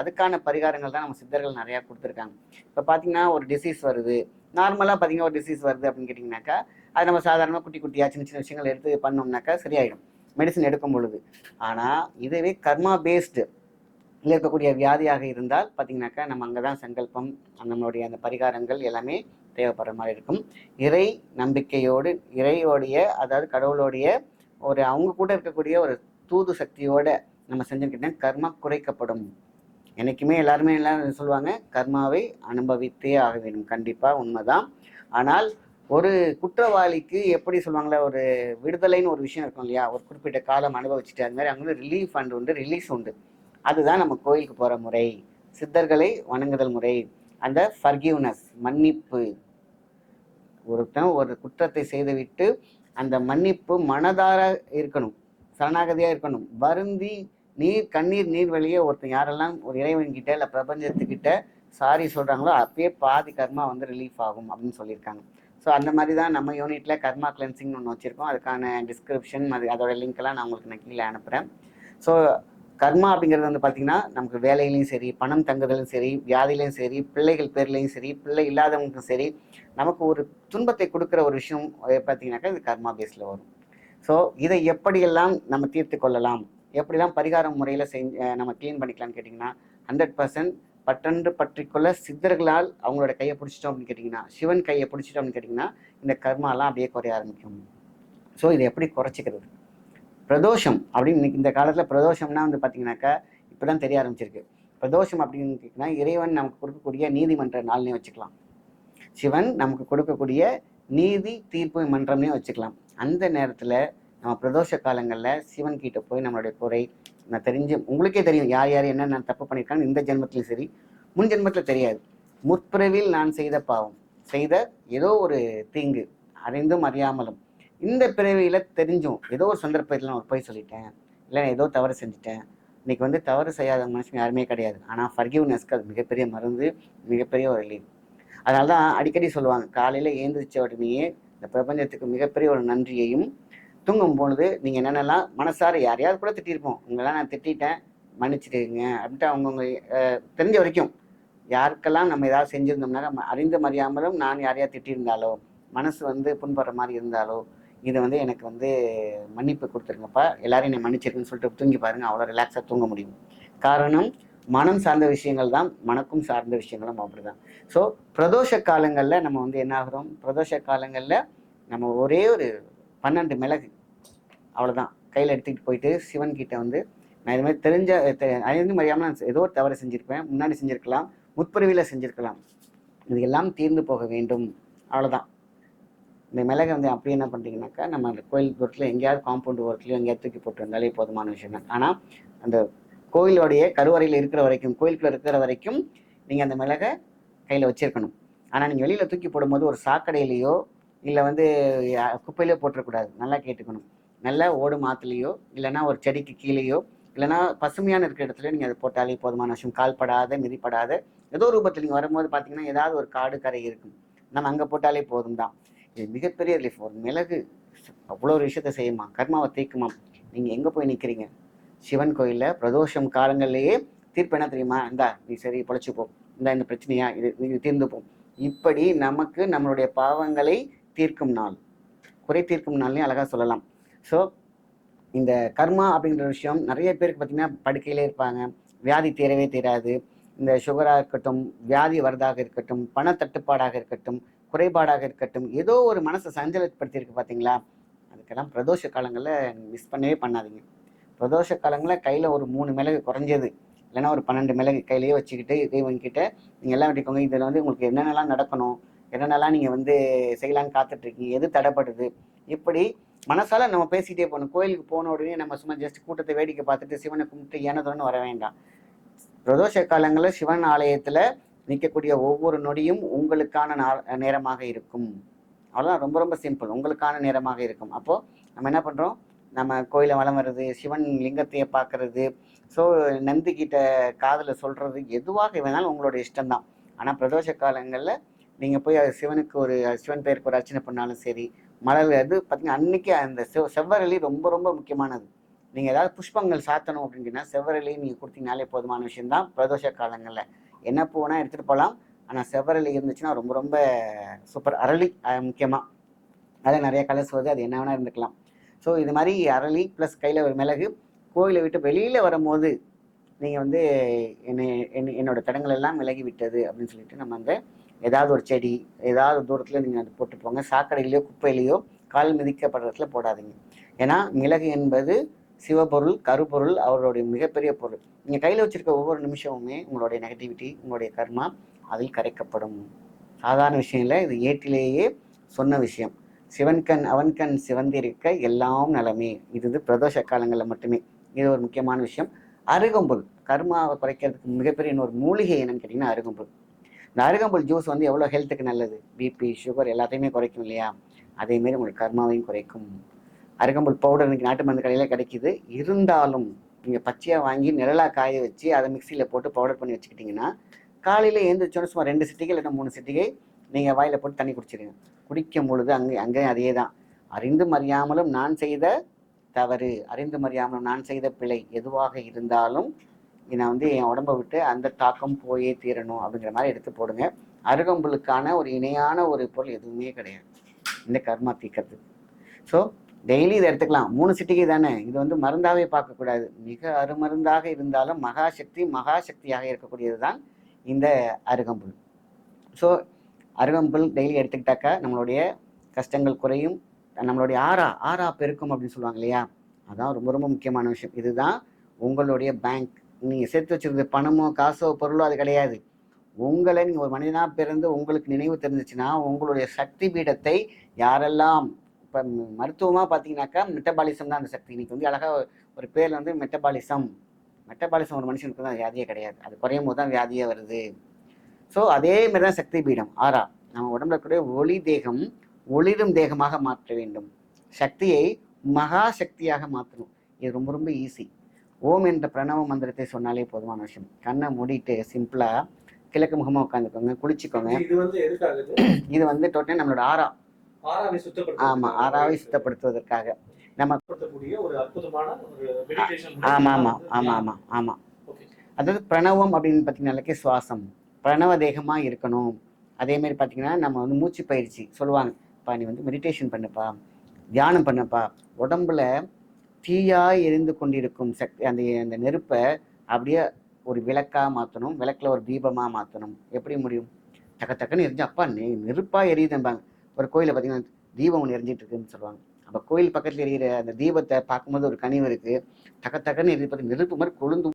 அதுக்கான பரிகாரங்கள் தான் நம்ம சித்தர்கள் நிறையா கொடுத்துருக்காங்க. இப்போ பார்த்தீங்கன்னா ஒரு டிசீஸ் வருது. நார்மலாக பார்த்தீங்கன்னா ஒரு டிசீஸ் வருது அப்படின்னு கேட்டிங்கனாக்கா அது நம்ம சாதாரணமாக குட்டி குட்டியாக சின்ன சின்ன விஷயங்கள் எடுத்து பண்ணோம்னாக்கா சரியாயிடும். மெடிசன் எடுக்கும் பொழுது. ஆனால் இதுவே கர்மா பேஸ்டு இருக்கக்கூடிய வியாதியாக இருந்தால் பார்த்தீங்கன்னாக்கா நம்ம அங்கே தான் சங்கல்பம் நம்மளுடைய அந்த பரிகாரங்கள் எல்லாமே தேவைப்படுற மாதிரி இருக்கும். இறை நம்பிக்கையோடு இறையோடைய அதாவது கடவுளுடைய ஒரு அவங்க கூட இருக்கக்கூடிய ஒரு தூது சக்தியோட நம்ம செஞ்சுக்கிட்டேன் கர்மா குறைக்கப்படும். என்னைக்குமே எல்லாருமே எல்லாரும் சொல்லுவாங்க? கர்மாவை அனுபவித்தே ஆக வேண்டும். கண்டிப்பாக உண்மைதான். ஆனால் ஒரு குற்றவாளிக்கு எப்படி சொல்லுவாங்களே ஒரு விடுதலைன்னு ஒரு விஷயம் இருக்கும் இல்லையா? ஒரு குறிப்பிட்ட காலம் அனுபவிச்சுட்டு அது மாதிரி அங்கே ரிலீஃப் அண்ட் உண்டு ரிலீஸ் உண்டு. அதுதான் நம்ம கோயிலுக்கு போகிற முறை. சித்தர்களை வணங்குதல் முறை. அந்த ஃபர்கிவ்னஸ் மன்னிப்பு. ஒருத்தன் ஒரு குற்றத்தை செய்துவிட்டு அந்த மன்னிப்பு மனதார இருக்கணும். சரணாகதியாக இருக்கணும். வருந்தி நீர் கண்ணீர் நீர் வழியே ஒருத்தன் யாரெல்லாம் ஒரு இறைவன்கிட்ட இல்லை பிரபஞ்சத்துக்கிட்ட சாரி சொல்கிறாங்களோ அப்பயே பாதி கர்மா வந்து ரிலீஃப் ஆகும் அப்படின்னு சொல்லியிருக்காங்க. ஸோ அந்த மாதிரி தான் நம்ம யூனிட்டில் கர்மா கிளென்சிங்னு ஒன்று வச்சுருக்கோம். அதுக்கான டிஸ்கிரிப்ஷன் அது அதோட லிங்க்கெல்லாம் நான் உங்களுக்கு நான் கீழே அனுப்புகிறேன் ஸோ கர்மா அப்படிங்கிறது வந்து பார்த்தீங்கன்னா நமக்கு வேலையிலையும் சரி பணம் தங்குதலும் சரி வியாதிலையும் சரி பிள்ளைகள் பேர்லையும் சரி பிள்ளை இல்லாதவங்களுக்கும் சரி நமக்கு ஒரு துன்பத்தை கொடுக்குற ஒரு விஷயம் பார்த்தீங்கன்னாக்கா இது கர்மா பேஸில் வரும். ஸோ இதை எப்படியெல்லாம் நம்ம தீர்த்து கொள்ளலாம்? எப்படிலாம் பரிகார முறையில் செஞ்சு நம்ம க்ளீன் பண்ணிக்கலாம்னு கேட்டிங்கன்னா ஹண்ட்ரட் பர்சன்ட் பற்றன்று பற்றிக்கொள்ள சித்தர்களால் அவங்களோட கையை பிடிச்சிட்டோம் அப்படின்னு கேட்டிங்கன்னா சிவன் கையை பிடிச்சிட்டோம் அப்படின்னு கேட்டிங்கன்னா இந்த கர்மாலாம் அப்படியே குறைய ஆரம்பிக்கும். ஸோ இதை எப்படி குறைச்சிக்கிறது? பிரதோஷம் அப்படின்னு இன்னைக்கு இந்த காலத்தில் பிரதோஷம்னா வந்து பார்த்தீங்கன்னாக்கா இப்போ தான் தெரிய ஆரம்பிச்சிருக்கு. பிரதோஷம் அப்படின்னு கேட்டிங்கன்னா இறைவன் நமக்கு கொடுக்கக்கூடிய நீதிமன்ற நாள்னே வச்சுக்கலாம். சிவன் நமக்கு கொடுக்கக்கூடிய நீதி தீர்ப்பு மன்றம்னே வச்சுக்கலாம். அந்த நேரத்தில் நம்ம பிரதோஷ காலங்களில் சிவன் கிட்ட போய் நம்மளுடைய குறை நான் தெரிஞ்சு உங்களுக்கே தெரியும் யார் யார் என்னென்ன தப்பு பண்ணியிருக்காங்க இந்த ஜென்மத்திலையும் சரி முன் ஜென்மத்தில் தெரியாது. முற்பிறவில் நான் செய்த பாவம் செய்த ஏதோ ஒரு தீங்கு அறிந்தும் அறியாமலும் இந்த பிறவியில் தெரிஞ்சும் ஏதோ ஒரு சந்தர்ப்பத்தில் நான் ஒரு போய் சொல்லிட்டேன் இல்லை ஏதோ தவறு செஞ்சுட்டேன் இன்னைக்கு வந்து தவறு செய்யாத மனுஷங்க யாருமே கிடையாது. ஆனால் ஃபர்கிவ்னஸ்க்கு அது மிகப்பெரிய மருந்து மிகப்பெரிய ஒரு லீவ் அதனால தான் அடிக்கடி சொல்லுவாங்க காலையில் ஏந்திரிச்ச உடனேயே இந்த பிரபஞ்சத்துக்கு மிகப்பெரிய ஒரு நன்றியையும் தூங்கும் பொழுது நீங்கள் என்னென்னலாம் மனசார யாரையாவது கூட திட்டிருப்போம். உங்களெல்லாம் நான் திட்டிட்டேன் மன்னிச்சிடுங்க அப்படின்ட்டு அவங்கவுங்க தெரிஞ்ச வரைக்கும் யாருக்கெல்லாம் நம்ம ஏதாவது செஞ்சுருந்தோம்னா ம- மறியாமலும் நான் யாரையா திட்டியிருந்தாலோ மனசு வந்து புண்படுற மாதிரி இருந்தாலோ இதை வந்து எனக்கு வந்து மன்னிப்பு கொடுத்துருங்கப்பா. எல்லாரையும் என்னை மன்னிச்சிருக்குன்னு சொல்லிட்டு தூங்கி பாருங்கள் அவ்வளோ ரிலாக்ஸாக தூங்க முடியும். காரணம் மனம் சார்ந்த விஷயங்கள் தான் மனக்கும் சார்ந்த விஷயங்களும் அப்படிதான். ஸோ பிரதோஷ காலங்களில் நம்ம வந்து என்ன ஆகிறோம்? பிரதோஷ காலங்களில் நம்ம ஒரே ஒரு பன்னெண்டு மிளகு அவ்வளோதான் கையில் எடுத்துக்கிட்டு போயிட்டு சிவன் கிட்ட வந்து நான் இது மாதிரி தெரிஞ்ச அறிந்து மறியாமல் நான் ஏதோ ஒரு தவறு செஞ்சுருப்பேன் முன்னாடி செஞ்சுருக்கலாம் முற்பிறவியில் செஞ்சுருக்கலாம். இது எல்லாம் தீர்ந்து போக வேண்டும். அவ்வளோதான் இந்த மிளகை வந்து அப்படி என்ன பண்ணுறீங்கனாக்கா நம்ம அந்த கோயில் பொருட்களில் எங்கேயாவது காம்பவுண்ட் ஒர்க்லையும் எங்கேயாவது தூக்கி போட்டு வந்தாலே போதுமான விஷயம் தான். ஆனால் அந்த கோயிலோடைய கருவறையில் இருக்கிற வரைக்கும் கோயிலுக்குள்ளே இருக்கிற வரைக்கும் நீங்கள் அந்த மிளகை கையில் வச்சிருக்கணும். ஆனால் நீங்கள் வெளியில் தூக்கி போடும்போது ஒரு சாக்கடையிலையோ இல்லை வந்து குப்பையிலையோ போட்டுறக்கூடாது. நல்லா கேட்டுக்கணும். நல்லா ஓடு மாத்துலேயோ இல்லைன்னா ஒரு செடிக்கு கீழேயோ இல்லைன்னா பசுமையான இருக்கிற இடத்துல நீங்கள் அதை போட்டாலே போதுமான விஷயம். கால்படாத மிதிப்படாத ஏதோ ரூபத்தில் நீங்கள் வரும்போது பார்த்தீங்கன்னா ஏதாவது ஒரு காடு கரை இருக்கும். நம்ம அங்கே போட்டாலே போதும் தான் இது மிகப்பெரிய ரிலீஃப் ஒரு மிளகு அவ்வளோ ஒரு விஷயத்த செய்யுமா? கர்மாவை தீக்குமா நீங்கள் எங்கே போய் நிற்கிறீங்க சிவன் கோயிலில் பிரதோஷம் காலங்கள்லேயே தீர்ப்பு என்ன தெரியுமா? இந்தா நீ சரி பொழைச்சிப்போம் இந்தா இந்த பிரச்சனையா? இது இது தீர்ந்துப்போம் இப்படி நமக்கு நம்மளுடைய பாவங்களை தீர்க்கும் நாள். குறை தீர்க்கும் நாள்லேயும் அழகாக சொல்லலாம். ஸோ இந்த கர்மா அப்படிங்கிற விஷயம் நிறைய பேருக்கு பார்த்தீங்கன்னா படுக்கையிலே இருப்பாங்க. வியாதி தீரவே தீராது இந்த சுகராக இருக்கட்டும் வியாதி வரதாக இருக்கட்டும் பணத்தட்டுப்பாடாக இருக்கட்டும் குறைபாடாக இருக்கட்டும் ஏதோ ஒரு மனசை சஞ்சலப்படுத்தியிருக்கு பார்த்தீங்களா? அதுக்கெல்லாம் பிரதோஷ காலங்களில் மிஸ் பண்ணவே பண்ணாதீங்க. பிரதோஷ காலங்களில் கையில் ஒரு மூணு மிளகு குறைஞ்சது. இல்லைன்னா ஒரு பன்னெண்டு மிளகு கையிலேயே வச்சுக்கிட்டு இறைவன்கிட்ட நீங்கள் எல்லாம் வெட்டிக்கோங்க. இதில் வந்து உங்களுக்கு என்னென்னலாம் நடக்கணும்? என்னென்னலாம் நீங்கள் வந்து செய்யலான்னு காத்துட்ருக்கீங்க எது தடைப்படுது? இப்படி மனசால நம்ம பேசிக்கிட்டே போகணும். கோயிலுக்கு போன உடனே நம்ம சும்மா ஜஸ்ட் கூட்டத்தை வேடிக்கை பார்த்துட்டு சிவனை கும்பிட்டு ஏனதோன்னு வர வேண்டாம். பிரதோஷ காலங்களில் சிவன் ஆலயத்தில் நிற்கக்கூடிய ஒவ்வொரு நொடியும் உங்களுக்கான நா- நேரமாக இருக்கும். அவ்வளோதான் ரொம்ப ரொம்ப சிம்பிள் உங்களுக்கான நேரமாக இருக்கும். அப்போது நம்ம என்ன பண்ணுறோம் நம்ம கோயிலை வளம் வர்றது சிவன் லிங்கத்தையே பார்க்கறது ஸோ நந்திக்கிட்ட காதில் சொல்கிறது எதுவாக வேணாலும் உங்களோட இஷ்டம்தான். ஆனால் பிரதோஷ காலங்களில் நீங்கள் போய் சிவனுக்கு ஒரு சிவன் பேருக்கு ஒரு அர்ச்சனை பண்ணாலும் சரி மலர் அது பார்த்தீங்கன்னா அன்னைக்கு அந்த செவ் செவ்வரளி ரொம்ப ரொம்ப முக்கியமானது. நீங்கள் ஏதாவது புஷ்பங்கள் சாத்தணும் அப்படின்னா செவ்வரளி நீங்கள் கொடுத்தீங்கனாலே போதுமான விஷயம்தான். பிரதோஷ காலங்களில் என்ன பூனா எடுத்துகிட்டு போகலாம் ஆனால் செவ்வரளி இருந்துச்சுன்னா ரொம்ப ரொம்ப சூப்பர். அரளி முக்கியமாக அதில் நிறைய கலர்ஸ் வருது. அது என்ன வேணால் இருந்துக்கலாம். ஸோ இது மாதிரி அரளி ப்ளஸ் கையில் ஒரு மிளகு கோயிலை விட்டு வெளியில் வரும்போது நீங்கள் வந்து என்னை என் என்னோட தடங்கள் எல்லாம் விலகி விட்டது அப்படின்னு சொல்லிட்டு நம்ம அந்த ஏதாவது ஒரு செடி ஏதாவது தூரத்தில் நீங்கள் அது போட்டு போங்க. சாக்கடையிலையோ குப்பையிலையோ கால் மிதிக்கப்படுற இடத்துல போடாதீங்க. ஏன்னா மிளகு என்பது சிவபொருள் கருப்பொருள் அவருடைய மிகப்பெரிய பொருள். நீங்கள் கையில் வச்சுருக்க ஒவ்வொரு நிமிஷமுமே உங்களுடைய நெகட்டிவிட்டி உங்களுடைய கர்மா அதில் கரைக்கப்படும். சாதாரண விஷயம் இல்லை இது ஏட்டிலேயே சொன்ன விஷயம். சிவன்கண் அவன்கண் சிவந்திருக்க எல்லாம் நலமே. இது இது பிரதோஷ காலங்களில் மட்டுமே. இது ஒரு முக்கியமான விஷயம். அருகம்புல் கர்மாவை குறைக்கிறதுக்கு மிகப்பெரிய இன்னொரு மூலிகை என்னன்னு கேட்டிங்கன்னா அருகம்புல். இந்த அருகம்புல் ஜூஸ் வந்து எவ்வளோ ஹெல்த்துக்கு நல்லது? பிபி சுகர் எல்லாத்தையுமே குறைக்கும் இல்லையா? அதேமாரி உங்களுக்கு கர்மாவையும் குறைக்கும். அருகம்புல் பவுடர் இன்னைக்கு நாட்டு மருந்து கடையில் கிடைக்குது. இருந்தாலும் நீங்கள் பச்சையாக வாங்கி நிழலாக காய வச்சு அதை மிக்சியில் போட்டு பவுடர் பண்ணி வச்சுக்கிட்டிங்கன்னா காலையில் எழுந்திரிச்சோன்னு சும்மா ரெண்டு சிட்டிகை இல்லைன்னா மூணு சிட்டிகை நீங்கள் வாயில் போட்டு தண்ணி குடிச்சிடுங்க குடிக்கும் பொழுது அங்கே அங்கேயும் அதே தான் அறிந்தும் அறியாமலும் நான் செய்த தவறு. அறிந்தும் அறியாமலும் நான் செய்த பிழை. எதுவாக இருந்தாலும் நான் வந்து என் உடம்பை விட்டு அந்த தாக்கம் போயே தீரணும் அப்படிங்கிற மாதிரி எடுத்து போடுங்க. அருகம்புலுக்கான ஒரு இணையான ஒரு பொருள் எதுவுமே கிடையாது. இந்த கர்மா தீக்கிறது. ஸோ டெய்லி இதை எடுத்துக்கலாம். மூணு சிட்டிகை தானே. இது வந்து மருந்தாகவே பார்க்கக்கூடாது. மிக அருமருந்தாக இருந்தாலும் மகாசக்தி மகாசக்தியாக இருக்கக்கூடியது தான் இந்த அருகம்புல். ஸோ அருகம்புல் டெய்லி எடுத்துக்கிட்டாக்கா நம்மளுடைய கஷ்டங்கள் குறையும். நம்மளுடைய ஆறா ஆறா பெருக்கும் அப்படின்னு சொல்லுவாங்க இல்லையா? அதான் ரொம்ப ரொம்ப முக்கியமான விஷயம். இதுதான் உங்களுடைய பேங்க் நீங்கள் சேர்த்து வச்சிருந்த பணமோ காசோ பொருளோ அது கிடையாது. உங்களை நீங்கள் ஒரு மனிதனாக பிறந்து உங்களுக்கு நினைவு தெரிஞ்சிச்சுன்னா உங்களுடைய சக்தி பீடத்தை யாரெல்லாம் இப்போ மருத்துவமாக பார்த்தீங்கன்னாக்கா மெட்டபாலிசம் தான் அந்த சக்தி. இன்னைக்கு வந்து அழகாக ஒரு பேரில் வந்து மெட்டபாலிசம் மெட்டபாலிசம் ஒரு மனுஷனுக்கு தான் வியாதியே கிடையாது. அது குறையும் போது தான் வியாதியே வருது. ஸோ அதே மாதிரி தான் சக்தி பீடம். ஆறா நம்ம உடம்புல இருக்கக்கூடிய ஒளி தேகம் ஒளிரும் தேகமாக மாற்ற வேண்டும். சக்தியை மகா சக்தியாக மாற்றணும். இது ரொம்ப ரொம்ப ஈஸி ஓம் என்ற பிரணவ மந்திரத்தை சொன்னாலே போதுமான விஷயம். கண்ணை மூடிட்டு சிம்பிளா கிழக்கு முகமா உட்காந்துக்கோங்க குளிச்சுக்கோங்க. இது வந்து இது வந்து டோட்டல் நம்மளோட ஆறா. ஆறாவை சுத்தப்படுத்த ஆமா ஆறாவை சுத்தப்படுத்துவதற்காக. சுத்தப்படுத்தக்கூடிய ஒரு அற்புதமான ஒரு மெடிடேஷன் ஆமா ஆமா ஆமா ஆமா ஆமா. ஓகே அதாவது பிரணவம் அப்படின்னு பார்த்தீங்கன்னாலே சுவாசம். பிரணவ தேகமா இருக்கணும். அதே மாதிரி பார்த்தீங்கன்னா நம்ம வந்து மூச்சு பயிற்சி சொல்லுவாங்க. பா நீ வந்து மெடிடேஷன் பண்ணுப்பா. தியானம் பண்ணுப்பா. உடம்புல தீயாய் எரிந்து கொண்டிருக்கும் சக்தி அந்த அந்த நெருப்பை அப்படியே ஒரு விளக்காக மாற்றணும் விளக்கில் ஒரு தீபமாக மாற்றணும் எப்படி முடியும்? தக்க டக்குன்னு எரிஞ்சு அப்பா நெ நெருப்பாக எரியுதும்பாங்க. ஒரு கோயிலில் பார்த்தீங்கன்னா தீபம் ஒன்று எரிஞ்சிட்டு இருக்குன்னு சொல்லுவாங்க. அப்போ கோயில் பக்கத்தில் எரியிற அந்த தீபத்தை பார்க்கும்போது ஒரு கனிவு இருக்குது டக்க டக்குன்னு எரிஞ்சு பார்த்து நெருப்பு மாதிரி கொழுந்து